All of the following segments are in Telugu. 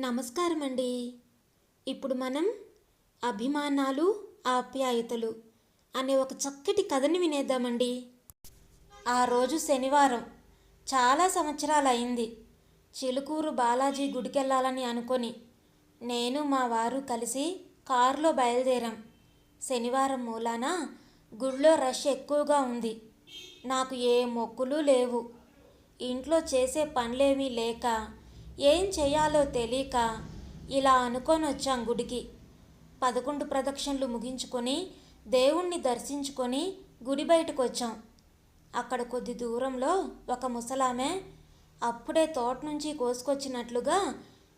నమస్కారం అండి ఇప్పుడు మనం అభిమానాలు ఆప్యాయతలు అనే ఒక చక్కటి కథని వినేద్దామండి. ఆ రోజు శనివారం. చాలా సంవత్సరాలు అయింది చిలుకూరు బాలాజీ గుడికెళ్ళాలని అనుకొని నేను మా వారు కలిసి కారులో బయలుదేరాం. శనివారం మూలాన గుడిలో రష్ ఎక్కువగా ఉంది. నాకు ఏ మొక్కులు లేవు. ఇంట్లో చేసే పనులేమీ లేక ఏం చేయాలో తెలియక ఇలా అనుకొని వచ్చాం గుడికి. పదకొండు ప్రదక్షిణలు ముగించుకొని దేవుణ్ణి దర్శించుకొని గుడి బయటకు వచ్చాం అక్కడ కొద్ది దూరంలో ఒక ముసలామె అప్పుడే తోట నుంచి కోసుకొచ్చినట్లుగా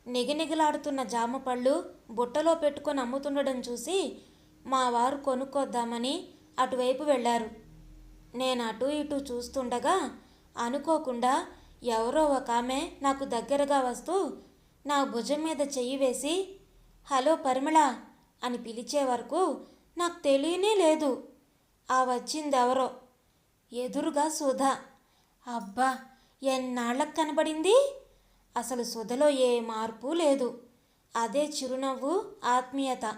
నిగనిగలాడుతున్న జామ పళ్ళు బుట్టలో పెట్టుకొని అమ్ముతుండడం చూసి మా వారు కొనుక్కొద్దామని అటువైపు వెళ్ళారు. నేను అటు ఇటు చూస్తుండగా అనుకోకుండా ఎవరో ఒక ఆమె నాకు దగ్గరగా వస్తూ నా భుజం మీద చెయ్యి వేసి హలో పరిమళ అని పిలిచే వరకు నాకు తెలియనే లేదు. ఆ వచ్చిందెవరో? ఎదురుగా సుధ. అబ్బా ఎన్నాళ్ళకు కనబడింది? అసలు సుధలో ఏ మార్పు లేదు. అదే చిరునవ్వు ఆత్మీయత.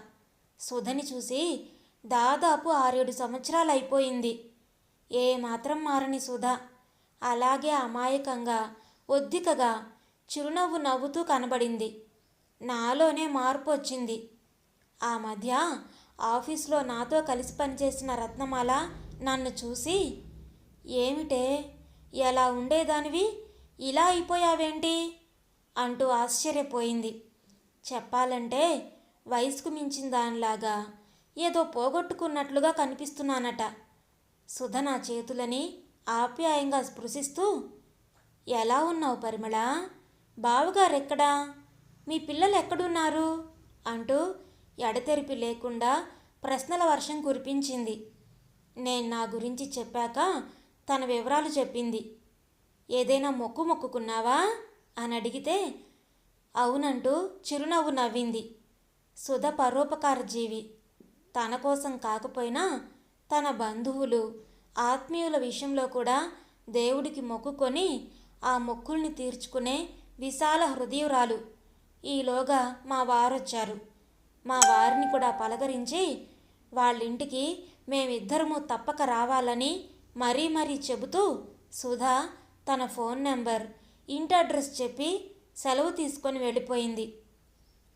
సుధని చూసి దాదాపు ఆరేడు సంవత్సరాలు అయిపోయింది ఏ మాత్రం మారని సుధ. అలాగే అమాయకంగా ఒద్దికగా చిరునవ్వు నవ్వుతూ కనబడింది. నాలోనే మార్పు వచ్చింది. ఆ మధ్య ఆఫీస్లో నాతో కలిసి పనిచేసిన రత్నమాల నన్ను చూసి ఏమిటే? ఎలా ఉండేదానివి? ఇలా అయిపోయావేంటి? అంటూ ఆశ్చర్యపోయింది. చెప్పాలంటే వయసుకు మించిన దానిలాగా ఏదో పోగొట్టుకున్నట్లుగా కనిపిస్తున్నానట. సుధ నా చేతులని ఆప్యాయంగా స్పృశిస్తూ ఎలా ఉన్నావు పరిమళ? బావగారెక్కడా? మీ పిల్లలు ఎక్కడున్నారు? అంటూ ఎడతెరిపి లేకుండా ప్రశ్నల వర్షం కురిపించింది. నేను నా గురించి చెప్పాక తన వివరాలు చెప్పింది. ఏదైనా మొక్కు మొక్కుకున్నావా? అని అడిగితే అవునంటూ చిరునవ్వు నవ్వింది. సుధ పరోపకార జీవి తన కోసం కాకపోయినా తన బంధువులు ఆత్మీయుల విషయంలో కూడా దేవుడికి మొక్కుకొని ఆ మొక్కుల్ని తీర్చుకునే విశాల హృదయురాలు ఈలోగా మా వారొచ్చారు. మా వారిని కూడా పలకరించి వాళ్ళింటికి మేమిద్దరము తప్పక రావాలని మరీ మరీ చెబుతూ సుధా తన ఫోన్ నెంబర్ ఇంటి అడ్రస్ చెప్పి సెలవు తీసుకొని వెళ్ళిపోయింది.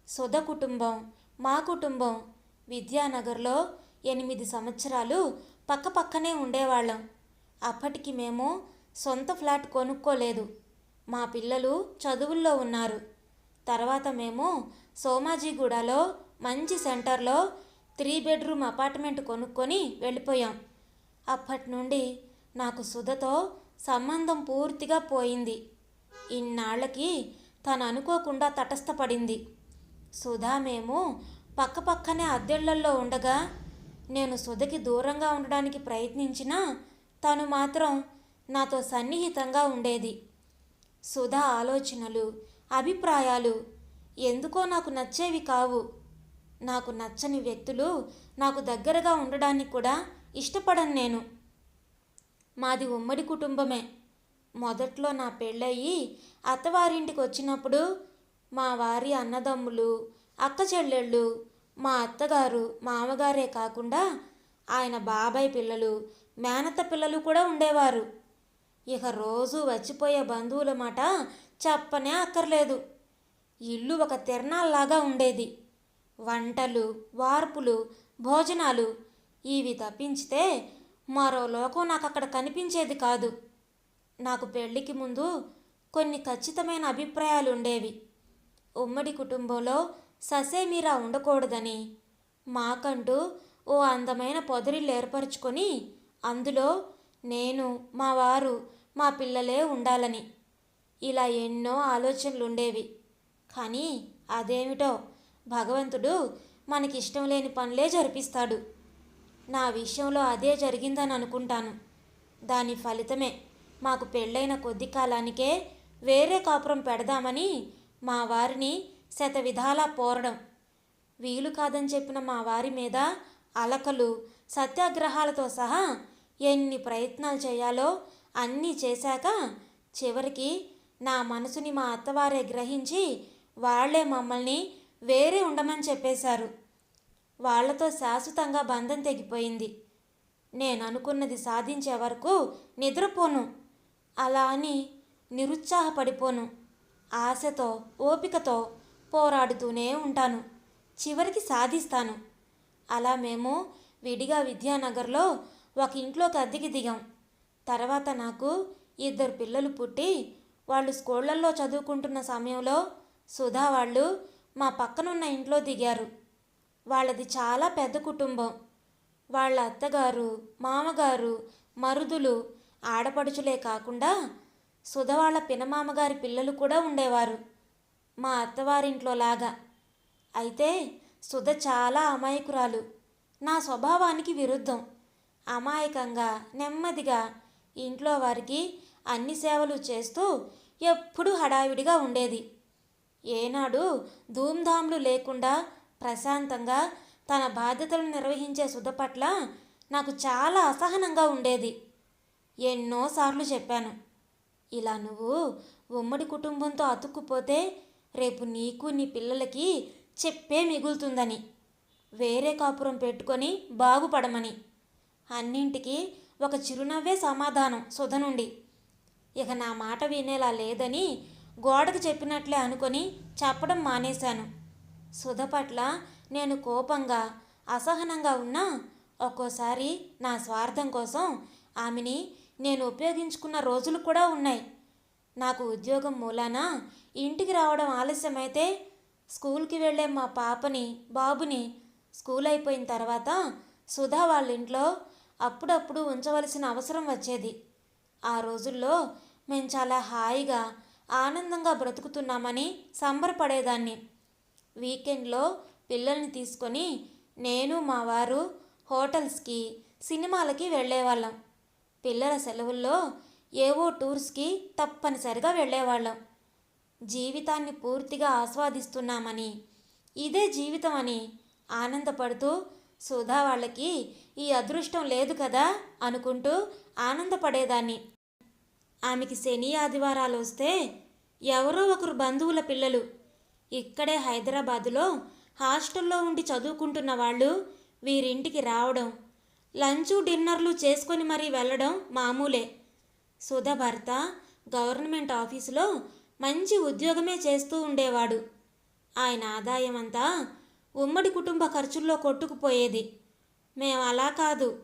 సుధ కుటుంబం మా కుటుంబం విద్యానగర్లో ఎనిమిది సంవత్సరాలు పక్కపక్కనే ఉండేవాళ్ళం. అప్పటికి మేము సొంత ఫ్లాట్ కొనుక్కోలేదు. మా పిల్లలు చదువుల్లో ఉన్నారు. తర్వాత మేము సోమాజీగూడలో మంచి సెంటర్లో త్రీ బెడ్రూమ్ అపార్ట్మెంట్ కొనుక్కొని వెళ్ళిపోయాం. అప్పటి నుండి నాకు సుధతో సంబంధం పూర్తిగా పోయింది. ఇన్నాళ్ళకి తను అనుకోకుండా తటస్థపడింది. సుధా మేము పక్కపక్కనే అద్దెళ్ళల్లో ఉండగా నేను సుధకి దూరంగా ఉండడానికి ప్రయత్నించినా తను మాత్రం నాతో సన్నిహితంగా ఉండేది. సుధా ఆలోచనలు అభిప్రాయాలు ఎందుకో నాకు నచ్చేవి కావు. నాకు నచ్చని వ్యక్తులు నాకు దగ్గరగా ఉండడానికి కూడా ఇష్టపడను నేను. మాది ఉమ్మడి కుటుంబమే. మొదట్లో నా పెళ్ళయి అత్తవారింటికి వచ్చినప్పుడు మా వారి అన్నదమ్ములు అక్క చెల్లెళ్ళు మా అత్తగారు మామగారే కాకుండా ఆయన బాబాయ్ పిల్లలు మేనత్త పిల్లలు కూడా ఉండేవారు. ఇక రోజు వచ్చిపోయే బంధువుల మాట చెప్పనే అక్కర్లేదు. ఇల్లు ఒక తిరణాల్లాగా ఉండేది. వంటలు వార్పులు భోజనాలు ఇవి తప్పించితే మరో లోకం నాకు అక్కడ కనిపించేది కాదు. నాకు పెళ్ళికి ముందు కొన్ని ఖచ్చితమైన అభిప్రాయాలు ఉండేవి ఉమ్మడి కుటుంబంలో ససేమీరా ఉండకూడదని. మాకంటూ ఓ అందమైన పొదరిల్లు ఏర్పరచుకొని అందులో నేను మా వారు మా పిల్లలే ఉండాలని. ఇలా ఎన్నో ఆలోచనలు ఉండేవి కానీ అదేమిటో భగవంతుడు మనకిష్టం లేని పనులే జరిపిస్తాడు. నా విషయంలో అదే జరిగిందని అనుకుంటాను. దాని ఫలితమే మాకు పెళ్ళైన కొద్ది కాలానికే వేరే కాపురం పెడదామని మా వారిని శత విధాలా పోరడం. వీలు కాదని చెప్పిన మా వారి మీద అలకలు సత్యాగ్రహాలతో సహా ఎన్ని ప్రయత్నాలు చేయాలో అన్నీ చేశాక చివరికి నా మనసుని మా అత్తవారే గ్రహించి వాళ్ళే మమ్మల్ని వేరే ఉండమని చెప్పేశారు. వాళ్ళతో శాశ్వతంగా బంధం తెగిపోయింది. నేను అనుకున్నది సాధించే వరకు నిద్రపోను. అలా అని నిరుత్సాహపడిపోను. ఆశతో ఓపికతో పోరాడుతూనే ఉంటాను. చివరికి సాధిస్తాను. అలా మేము విడిగా విద్యానగర్లో ఒక ఇంట్లోకి అద్దెకి దిగాం. తర్వాత నాకు ఇద్దరు పిల్లలు పుట్టి వాళ్ళు స్కూళ్ళల్లో చదువుకుంటున్న సమయంలో సుధా వాళ్ళు మా పక్కనున్న ఇంట్లో దిగారు. వాళ్ళది చాలా పెద్ద కుటుంబం. వాళ్ళ అత్తగారు మామగారు మరుదులు ఆడపడుచులే కాకుండా సుధ వాళ్ళ పినమామగారి పిల్లలు కూడా ఉండేవారు. మా అత్తవారింట్లో లాగా అయితే సుధ చాలా అమాయకురాలు. నా స్వభావానికి విరుద్ధం. అమాయకంగా నెమ్మదిగా ఇంట్లో వారికి అన్ని సేవలు చేస్తూ ఎప్పుడూ హడావిడిగా ఉండేది. ఏనాడు ధూమ్ధామ్లు లేకుండా ప్రశాంతంగా తన బాధ్యతలను నిర్వహించే సుధ పట్ల నాకు చాలా అసహనంగా ఉండేది. ఎన్నోసార్లు చెప్పాను ఇలా నువ్వు ఉమ్మడి కుటుంబంతో అతుక్కుపోతే రేపు నీకు నీ పిల్లలకి చెప్పే మిగులుతుందని. వేరే కాపురం పెట్టుకొని బాగుపడమని. అన్నింటికి ఒక చిరునవ్వే సమాధానం సుధ నుండి. ఇక నా మాట వినేలా లేదని గోడకు చెప్పినట్లే అనుకొని చెప్పడం మానేశాను. సుధ పట్ల నేను కోపంగా అసహనంగా ఉన్నా ఒక్కోసారి నా స్వార్థం కోసం ఆమెని నేను ఉపయోగించుకున్న రోజులు కూడా ఉన్నాయి. నాకు ఉద్యోగం మూలాన? ఇంటికి రావడం ఆలస్యమైతే స్కూల్కి వెళ్ళే మా పాపని బాబుని స్కూల్ అయిపోయిన తర్వాత సుధా వాళ్ళ ఇంట్లో అప్పుడప్పుడు ఉంచవలసిన అవసరం వచ్చేది. ఆ రోజుల్లో మేము చాలా హాయిగా ఆనందంగా బ్రతుకుతున్నామని సంబరపడేదాన్ని. వీకెండ్లో పిల్లల్ని తీసుకొని నేను మా వారు హోటల్స్కి సినిమాలకి వెళ్ళేవాళ్ళం. పిల్లల సెలవుల్లో ఏవో టూర్స్కి తప్పనిసరిగా వెళ్ళేవాళ్ళం. జీవితాన్ని పూర్తిగా ఆస్వాదిస్తున్నామని ఇదే జీవితం అని ఆనందపడుతూ సుధా వాళ్ళకి ఈ అదృష్టం లేదు కదా అనుకుంటూ ఆనందపడేదాన్ని. ఆమెకి శని ఆదివారాలు వస్తే ఎవరో ఒకరు బంధువుల పిల్లలు. ఇక్కడే హైదరాబాదులో హాస్టల్లో ఉండి చదువుకుంటున్న వాళ్ళు వీరింటికి రావడం లంచు డిన్నర్లు చేసుకొని మరీ వెళ్ళడం మామూలే. సుధ భర్త గవర్నమెంట్ ఆఫీసులో మంచి ఉద్యోగమే చేస్తూ ఉండేవాడు. ఆయన ఆదాయం అంతా ఉమ్మడి కుటుంబ ఖర్చుల్లో కొట్టుకుపోయేది. మేము అలా కాదు.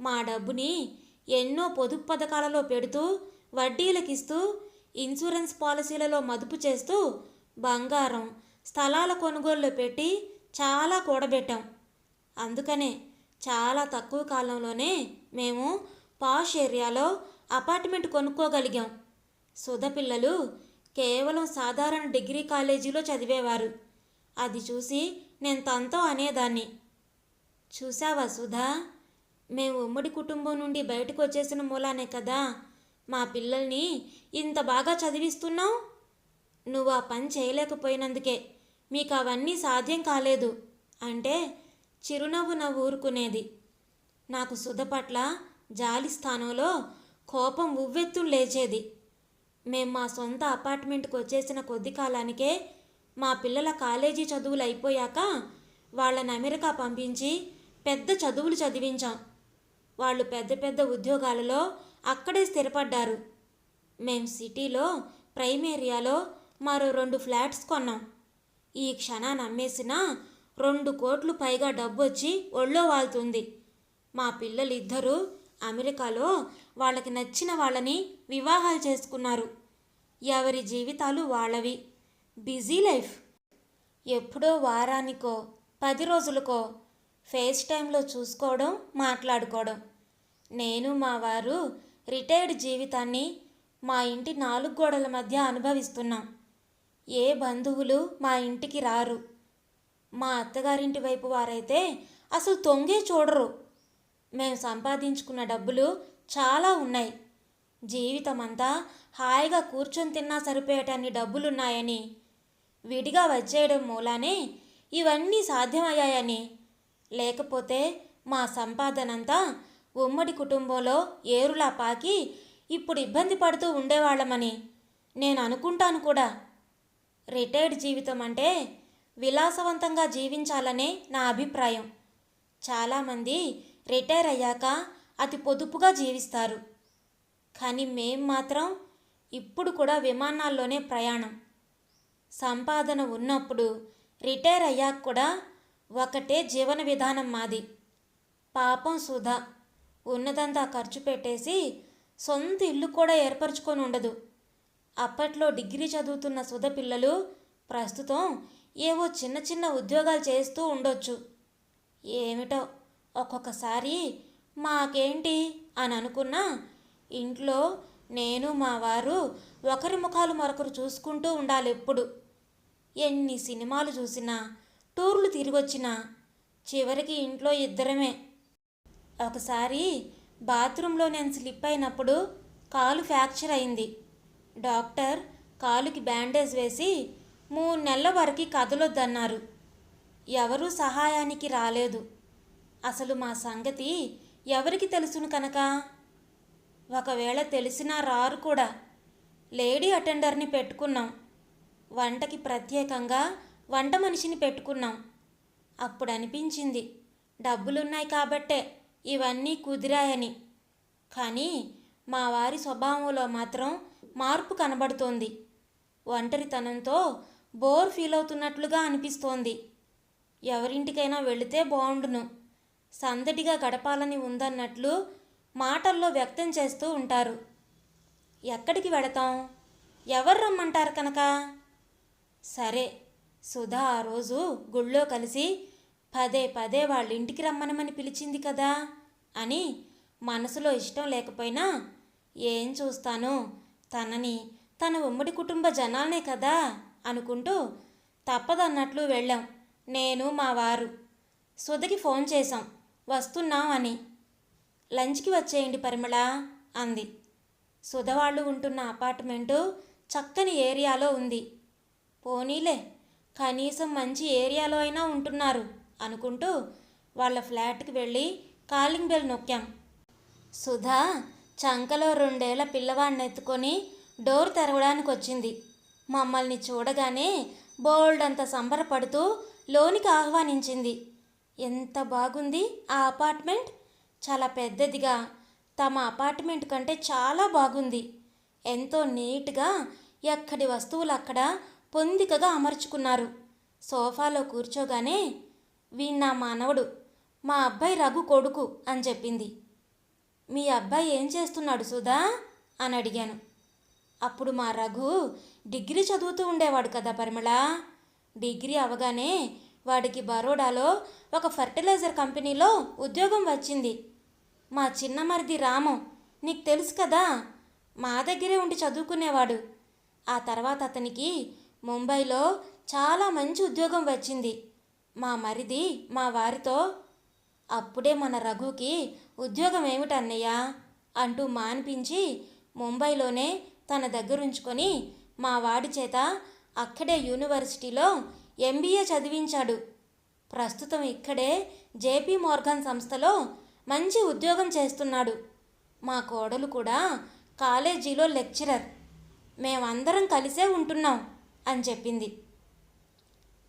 మా డబ్బుని ఎన్నో పొదుపు పథకాలలో పెడుతూ వడ్డీలకిస్తూ ఇన్సూరెన్స్ పాలసీలలో మదుపు చేస్తూ బంగారం స్థలాల కొనుగోలు పెట్టి చాలా కూడబెట్టాం. అందుకనే చాలా తక్కువ కాలంలోనే మేము పాష్ ఏరియాలో అపార్ట్మెంట్ కొనుక్కోగలిగాం. సుధ పిల్లలు కేవలం సాధారణ డిగ్రీ కాలేజీలో చదివేవారు. అది చూసి నేను తనతో అనేదాన్ని. చూసావా సుధా? మేము ఉమ్మడి కుటుంబం నుండి బయటకు వచ్చేసిన మూలానే కదా. మా పిల్లల్ని ఇంత బాగా చదివిస్తున్నావు? నువ్వు ఆ పని చేయలేకపోయినందుకే. మీకు అవన్నీ సాధ్యం కాలేదు. అంటే చిరునవ్వు నవ్వు ఊరుకునేది. నాకు సుధ పట్ల జాలి స్థానంలో కోపం ఉవ్వెత్తులు లేచేది. మేం మా సొంత అపార్ట్మెంట్కి వచ్చేసిన కొద్ది కాలానికే మా పిల్లల కాలేజీ చదువులు అయిపోయాక వాళ్ళని అమెరికా పంపించి పెద్ద చదువులు చదివించాం. వాళ్ళు పెద్ద పెద్ద ఉద్యోగాలలో అక్కడే స్థిరపడ్డారు. మేం సిటీలో ప్రైమ్ ఏరియాలో మరో రెండు ఫ్లాట్స్ కొన్నాం. ఈ క్షణాన్ని అమ్మేసినా రెండు కోట్లు పైగా డబ్బు వచ్చి ఒళ్ళో వాళ్తుంది. మా పిల్లలు ఇద్దరూ అమెరికాలో వాళ్ళకి నచ్చిన వాళ్ళని వివాహాలు చేసుకున్నారు. ఎవరి జీవితాలు వాళ్ళవి. Busy life. ఎప్పుడో వారానికో పది రోజులకో ఫేస్ టైంలో చూసుకోవడం మాట్లాడుకోవడం. నేను మా వారు రిటైర్డ్ జీవితాన్ని మా ఇంటి నాలుగు గోడల మధ్య అనుభవిస్తున్నాం. ఏ బంధువులు మా ఇంటికి రారు. మా అత్తగారింటి వైపు వారైతే అసలు తొంగే చూడరు. మేము సంపాదించుకున్న డబ్బులు చాలా ఉన్నాయి. జీవితం అంతా హాయిగా కూర్చొని తిన్నా సరిపోయేటన్ని డబ్బులున్నాయని విడిగా వచ్చేయడం మూలానే ఇవన్నీ సాధ్యమయ్యాయని. లేకపోతే మా సంపాదనంతా ఉమ్మడి కుటుంబంలో ఏరులా పాకి ఇప్పుడు ఇబ్బంది పడుతూ ఉండేవాళ్ళమని నేను అనుకుంటాను కూడా. రిటైర్డ్ జీవితం అంటే విలాసవంతంగా జీవించాలనే నా అభిప్రాయం. చాలామంది రిటైర్ అయ్యాక అతి పొదుపుగా జీవిస్తారు. కానీ మేం మాత్రం ఇప్పుడు కూడా విమానాల్లోనే ప్రయాణం. సంపాదన ఉన్నప్పుడు రిటైర్ అయ్యాక కూడా ఒకటే జీవన విధానం మాది. పాపం సుధా. ఉన్నదంతా ఖర్చు పెట్టేసి సొంత ఇల్లు కూడా ఏర్పరచుకొని ఉండదు. అప్పట్లో డిగ్రీ చదువుతున్న సుధ పిల్లలు ప్రస్తుతం ఏవో చిన్న చిన్న ఉద్యోగాలు చేస్తూ ఉండొచ్చు. ఏమిటో ఒక్కొక్కసారి మాకేంటి అని అనుకున్నా ఇంట్లో నేను మా వారు ఒకరి ముఖాలు మరొకరు చూసుకుంటూ ఉండాలి ఎప్పుడు. ఎన్ని సినిమాలు చూసినా టూర్లు తిరిగొచ్చినా చివరికి ఇంట్లో ఇద్దరమే. ఒకసారి బాత్రూంలో నేను స్లిప్ అయినప్పుడు కాలు ఫ్రాక్చర్ అయింది. డాక్టర్ కాలుకి బ్యాండేజ్ వేసి మూడు నెలల వరకు కదలొద్దన్నారు. ఎవరూ సహాయానికి రాలేదు. అసలు మా సంగతి ఎవరికి తెలుసును కనుక? ఒకవేళ తెలిసినా రారు కూడా. లేడీ అటెండర్ని పెట్టుకున్నాం. వంటకి ప్రత్యేకంగా వంట మనిషిని పెట్టుకున్నాం. అప్పుడు అనిపించింది డబ్బులున్నాయి కాబట్టే ఇవన్నీ కుదిరాయని. కానీ మా వారి స్వభావంలో మాత్రం మార్పు కనబడుతోంది. ఒంటరితనంతో బోర్ ఫీల్ అవుతున్నట్లుగా అనిపిస్తోంది. ఎవరింటికైనా వెళితే బాగుండును సందడిగా గడపాలని ఉందన్నట్లు మాటల్లో వ్యక్తం చేస్తూ ఉంటారు. ఎక్కడికి వెళతాం ఎవరు రమ్మంటారు కనుక? సరే సుధా ఆ రోజు గుళ్ళో కలిసి పదే పదే వాళ్ళ ఇంటికి రమ్మనమని పిలిచింది కదా అని మనసులో ఇష్టం లేకపోయినా ఏం చూస్తాను? తనని తన ఉమ్మడి కుటుంబ జనాలనే కదా అనుకుంటూ తప్పదన్నట్లు వెళ్ళాం. నేను మా వారు. సుధకి ఫోన్ చేశాం. వస్తున్నాం అని లంచ్కి వచ్చేయండి పరిమళ అంది. సుధవాళ్ళు ఉంటున్న అపార్ట్మెంటు చక్కని ఏరియాలో ఉంది. పోనీలే కనీసం మంచి ఏరియాలో అయినా ఉంటున్నారు అనుకుంటూ వాళ్ళ ఫ్లాట్కి వెళ్ళి కాలింగ్ బెల్ నొక్కాం. సుధా చంకలో రెండేళ్ళ పిల్లవాడిని ఎత్తుకొని డోర్ తెరవడానికి వచ్చింది మమ్మల్ని చూడగానే బోల్డ్ అంత సంబరపడుతూ లోనికి ఆహ్వానించింది. ఎంత బాగుంది ఆ అపార్ట్మెంట్? చాలా పెద్దదిగా. తమ అపార్ట్మెంట్ కంటే చాలా బాగుంది. ఎంతో నీట్గా ఎక్కడి వస్తువులు అక్కడ పొందికగా అమర్చుకున్నారు. సోఫాలో కూర్చోగానే వీణ్ మానవుడు మా అబ్బాయి రఘు కొడుకు అని చెప్పింది. మీ అబ్బాయి ఏం చేస్తున్నాడు సుధా? అని అడిగాను. అప్పుడు మా రఘు డిగ్రీ చదువుతూ ఉండేవాడు కదా పరిమళ. డిగ్రీ అవగానే వాడికి బరోడాలో ఒక ఫర్టిలైజర్ కంపెనీలో ఉద్యోగం వచ్చింది. మా చిన్న మరిది రాము నీకు తెలుసు కదా మా దగ్గరే ఉండి చదువుకునేవాడు. ఆ తర్వాత అతనికి ముంబైలో చాలా మంచి ఉద్యోగం వచ్చింది. మా మరిది మా వారితో అప్పుడే మన రఘుకి ఉద్యోగం ఏమిటన్నయ్య అంటూ మానిపించి ముంబైలోనే తన దగ్గరుంచుకొని మా వాడి చేత అక్కడే యూనివర్సిటీలో ఎంబీఏ చదివించాడు. ప్రస్తుతం ఇక్కడే జేపీ మోర్గన్ సంస్థలో మంచి ఉద్యోగం చేస్తున్నాడు. మా కోడలు కూడా కాలేజీలో లెక్చరర్. మేమందరం కలిసే ఉంటున్నాం అని చెప్పింది.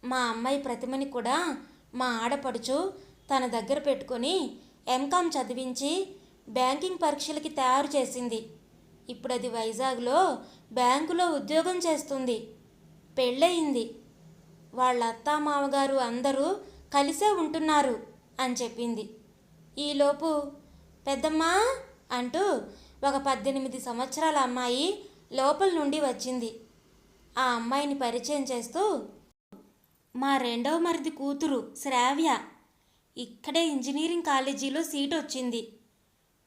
మా అమ్మాయి ప్రతిమని కూడా మా ఆడపడుచు తన దగ్గర పెట్టుకొని ఎంకామ్ చదివించి బ్యాంకింగ్ పరీక్షలకి తయారు చేసింది. ఇప్పుడు అది వైజాగ్లో బ్యాంకులో ఉద్యోగం చేస్తుంది. పెళ్ళయింది. వాళ్ళ అత్త మామగారు అందరూ కలిసే ఉంటున్నారు అని చెప్పింది. ఈలోపు పెద్దమ్మా అంటూ ఒక పద్దెనిమిది సంవత్సరాల అమ్మాయి లోపల నుండి వచ్చింది. ఆ అమ్మాయిని పరిచయం చేస్తూ మా రెండవ మరిది కూతురు శ్రావ్య ఇక్కడే ఇంజనీరింగ్ కాలేజీలో సీట్ వచ్చింది.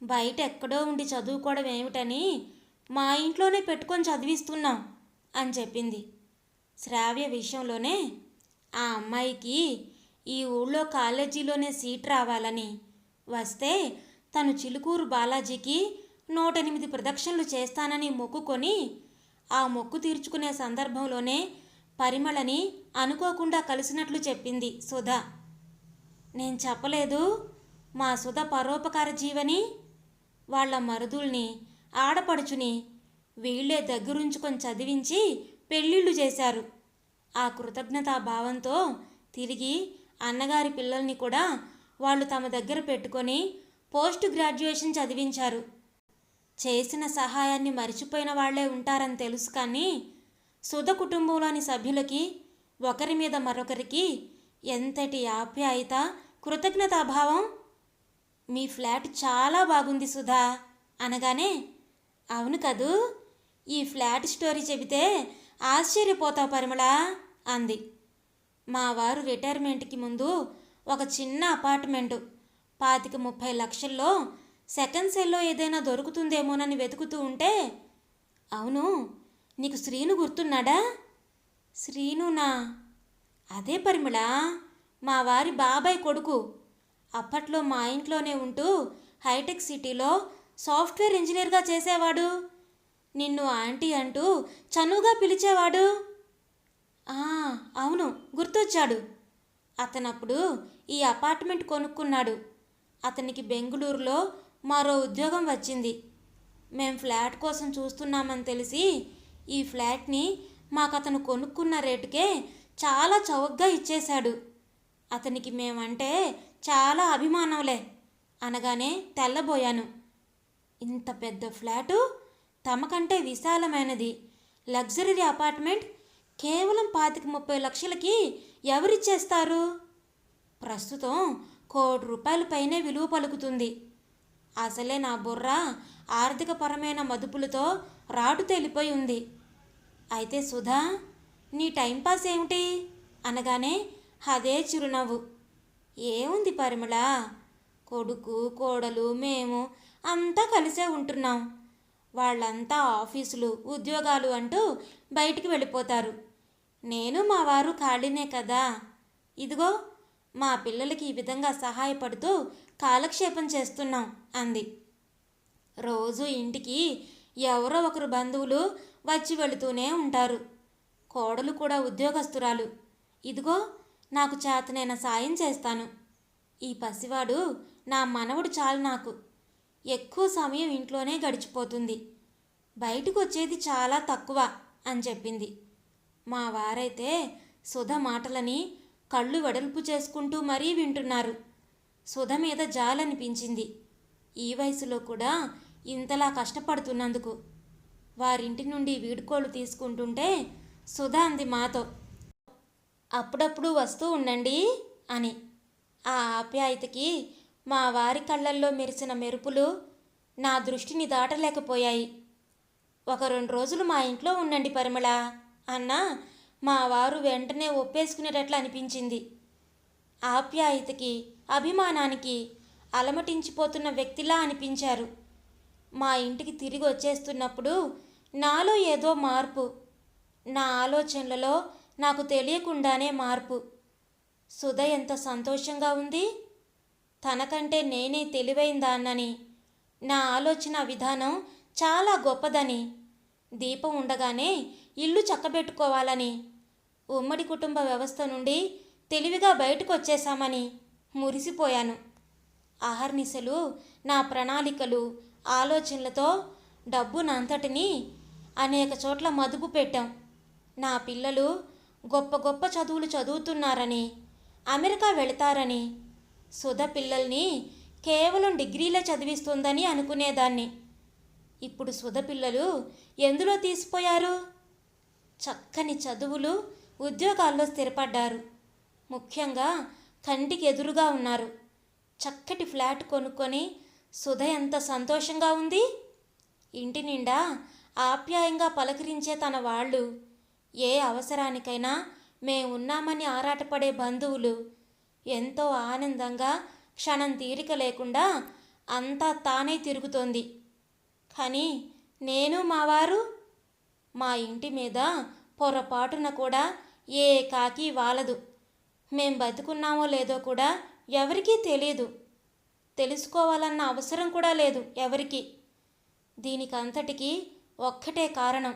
బయట ఎక్కడో ఉండి చదువుకోవడం ఏమిటని మా ఇంట్లోనే పెట్టుకొని చదివిస్తున్నాం అని చెప్పింది. శ్రావ్య విషయంలోనే ఆ అమ్మాయికి ఈ ఊళ్ళో కాలేజీలోనే సీట్ రావాలని వస్తే తను చిలుకూరు బాలాజీకి నూటెనిమిది ప్రదక్షిణలు చేస్తానని మొక్కుకొని ఆ మొక్కు తీర్చుకునే సందర్భంలోనే పరిమళని అనుకోకుండా కలిసినట్లు చెప్పింది సుధా. నేను చెప్పలేదు మా సుధ పరోపకార జీవని వాళ్ళ మరుదుల్ని ఆడపడుచుని వీళ్ళే దగ్గరుంచుకొని చదివించి పెళ్ళిళ్ళు చేశారు. ఆ కృతజ్ఞతా భావంతో తిరిగి అన్నగారి పిల్లల్ని కూడా వాళ్ళు తమ దగ్గర పెట్టుకొని పోస్ట్ గ్రాడ్యుయేషన్ చదివించారు. చేసిన సహాయాన్ని మరిచిపోయిన వాళ్ళే ఉంటారని తెలుసు కానీ సుధ కుటుంబంలోని సభ్యులకి ఒకరి మీద మరొకరికి ఎంతటి ఆప్యాయత కృతజ్ఞతాభావం మీ ఫ్లాట్ చాలా బాగుంది సుధా అనగానే అవును కదూ? ఈ ఫ్లాట్ స్టోరీ చెబితే ఆశ్చర్యపోతావు పరిమళ అంది. మా వారు రిటైర్మెంట్కి ముందు ఒక చిన్న అపార్ట్మెంటు. పాతిక ముప్పై లక్షల్లో సెకండ్ సెల్లో ఏదైనా దొరుకుతుందేమోనని వెతుకుతూ ఉంటే అవును నీకు శ్రీను గుర్తున్నాడా? శ్రీనునా? అదే పరిమళ మా వారి బాబాయ్ కొడుకు. అప్పట్లో మా ఇంట్లోనే ఉంటూ హైటెక్ సిటీలో సాఫ్ట్వేర్ ఇంజనీర్గా చేసేవాడు. నిన్ను ఆంటీ అంటూ చనువుగా పిలిచేవాడు? ఆ, అవును గుర్తొచ్చాడు. అతనప్పుడు ఈ అపార్ట్మెంట్ కొనుక్కున్నాడు. అతనికి బెంగుళూరులో మరో ఉద్యోగం వచ్చింది. మేం ఫ్లాట్ కోసం చూస్తున్నామని తెలిసి ఈ ఫ్లాట్ని మాకు అతను కొనుక్కున్న రేటుకే చాలా చౌకగా ఇచ్చేశాడు. అతనికి మేమంటే చాలా అభిమానంలే. అనగానే తెల్లబోయాను. ఇంత పెద్ద ఫ్లాటు తమకంటే విశాలమైనది. లగ్జరీ అపార్ట్మెంట్ కేవలం పాతిక ముప్పై లక్షలకి ఎవరిచ్చేస్తారు ప్రస్తుతం కోటి రూపాయల పైనే విలువ పలుకుతుంది. అసలే నా బుర్ర ఆర్థికపరమైన మదుపులతో రాటు తేలిపోయి ఉంది. అయితే సుధా నీ టైంపాస్ ఏమిటి? అనగానే అదే చిరునవ్వు. ఏముంది పరిమళ? కొడుకు కోడలు మేము అంతా కలిసే ఉంటున్నాం. వాళ్ళంతా ఆఫీసులు ఉద్యోగాలు అంటూ బయటికి వెళ్ళిపోతారు. నేను మా వారు ఖాళీనే కదా. ఇదిగో మా పిల్లలకి ఈ విధంగా సహాయపడుతూ కాలక్షేపం చేస్తున్నాం అంది. రోజు ఇంటికి ఎవరో ఒకరు బంధువులు వచ్చి వెళుతూనే ఉంటారు. కోడలు కూడా ఉద్యోగస్తురాలు. ఇదిగో నాకు చేతనైన సాయం చేస్తాను. ఈ పసివాడు నా మనవడు చాలు నాకు. ఎక్కువ సమయం ఇంట్లోనే గడిచిపోతుంది. బయటకు వచ్చేది చాలా తక్కువ అని చెప్పింది. మా వారైతే సుధ మాటలని కళ్ళు వెడల్పు చేసుకుంటూ మరీ వింటున్నారు. సుధ మీద జాలనిపించింది. ఈ వయసులో కూడా ఇంతలా కష్టపడుతున్నందుకు. వారింటి నుండి వీడుకోలు తీసుకుంటుంటే సుధ అంది మాతో అప్పుడప్పుడు వస్తూ ఉండండి అని. ఆ ఆప్యాయతకి మా వారి కళ్ళల్లో మెరిసిన మెరుపులు నా దృష్టిని దాటలేకపోయాయి. ఒక రెండు రోజులు మా ఇంట్లో ఉండండి పరిమళ. అన్నా మా వారు వెంటనే ఒప్పేసుకునేటట్లు అనిపించింది. ఆప్యాయతకి అభిమానానికి అలమటించిపోతున్న వ్యక్తిలా అనిపించారు. మా ఇంటికి తిరిగి వచ్చేస్తున్నప్పుడు నాలో ఏదో మార్పు. నా ఆలోచనలలో నాకు తెలియకుండానే మార్పు. సుధ ఎంత సంతోషంగా ఉంది. తనకంటే నేనే తెలివైందాన్నని నా ఆలోచన విధానం చాలా గొప్పదని. దీపం ఉండగానే ఇల్లు చక్కబెట్టుకోవాలని. ఉమ్మడి కుటుంబ వ్యవస్థ నుండి తెలివిగా బయటకు వచ్చేశామని మురిసిపోయాను. అహర్నిశలు నా ప్రణాళికలు ఆలోచనలతో డబ్బునంతటినీ అనేక చోట్ల మదుపు పెట్టాం. నా పిల్లలు గొప్ప గొప్ప చదువులు చదువుతున్నారని అమెరికా వెళతారని. సుధ పిల్లల్ని కేవలం డిగ్రీలే చదివిస్తుందని అనుకునేదాన్ని. ఇప్పుడు సుధ పిల్లలు ఎందులో తీసిపోయారు? చక్కని చదువులు ఉద్యోగాల్లో స్థిరపడ్డారు. ముఖ్యంగా కంటికి ఎదురుగా ఉన్నారు. చక్కటి ఫ్లాట్ కొనుక్కొని సుధ ఎంత సంతోషంగా ఉంది. ఇంటి నిండా ఆప్యాయంగా పలకరించే తన వాళ్ళు ఏ అవసరానికైనా మేము ఉన్నామని ఆరాటపడే బంధువులు ఎంతో ఆనందంగా క్షణం తీరిక లేకుండా అంతా తానే తిరుగుతోంది. కానీ నేను మా వారు మా ఇంటి మీద పొరపాటున కూడా ఏ కాకి వాలదు. మేం బతుకున్నామో లేదో కూడా ఎవరికీ తెలియదు తెలుసుకోవాలన్న అవసరం కూడా లేదు ఎవరికి. దీనికంతటికి ఒక్కటే కారణం.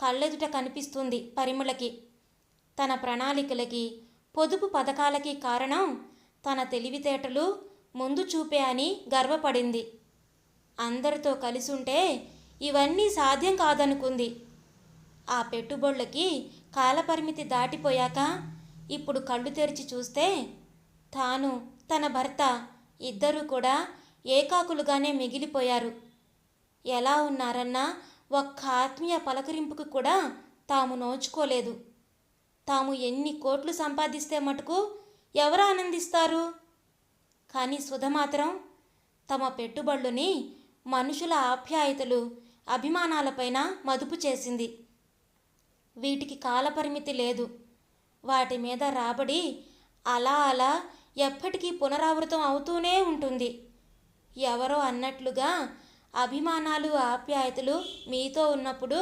కళ్ళెదుట కనిపిస్తుంది పరిమళకి. తన ప్రణాళికలకి పొదుపు పథకాలకి కారణం తన తెలివితేటలు ముందు చూపే అని గర్వపడింది. అందరితో కలిసి ఉంటే ఇవన్నీ సాధ్యం కాదనుకుంది. ఆ పెట్టుబడులకి కాలపరిమితి దాటిపోయాక ఇప్పుడు కళ్ళు తెరిచి చూస్తే తాను తన భర్త ఇద్దరూ కూడా ఏకాకులుగానే మిగిలిపోయారు. ఎలా ఉన్నారన్న ఒక్క ఆత్మీయ పలకరింపుకు కూడా తాము నోచుకోలేదు. తాము ఎన్ని కోట్లు సంపాదిస్తే మటుకు ఎవరు ఆనందిస్తారు? కానీ సుధ మాత్రం తమ పెట్టుబడులని మనుషుల ఆప్యాయతలు అభిమానాలపైన మదుపు చేసింది. వీటికి కాలపరిమితి లేదు. వాటి మీద రాబడి అలా అలా ఎప్పటికీ పునరావృతం అవుతూనే ఉంటుంది. ఎవరో అన్నట్లుగా అభిమానాలు ఆప్యాయతలు మీతో ఉన్నప్పుడు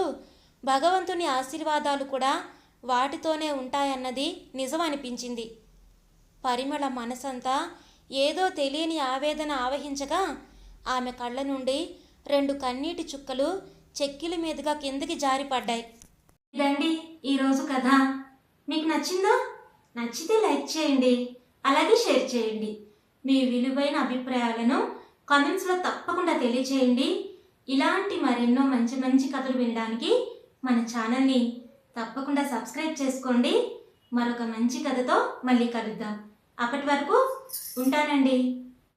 భగవంతుని ఆశీర్వాదాలు కూడా వాటితోనే ఉంటాయన్నది నిజం అనిపించింది పరిమళ మనసంతా ఏదో తెలియని ఆవేదన ఆవహించగా ఆమె కళ్ళ నుండి రెండు కన్నీటి చుక్కలు చెక్కిల మీదుగా కిందకి జారిపడ్డాయి. ఇదండి ఈరోజు కథ. మీకు నచ్చిందా? నచ్చితే లైక్ చేయండి అలాగే షేర్ చేయండి. మీ విలువైన అభిప్రాయాలను కామెంట్స్లో తప్పకుండా తెలియచేయండి. ఇలాంటి మరెన్నో మంచి మంచి కథలు వినడానికి మన ఛానల్ని తప్పకుండా సబ్స్క్రైబ్ చేసుకోండి. మరొక మంచి కథతో మళ్ళీ కలుద్దాం. అప్పటి వరకు ఉంటానండి.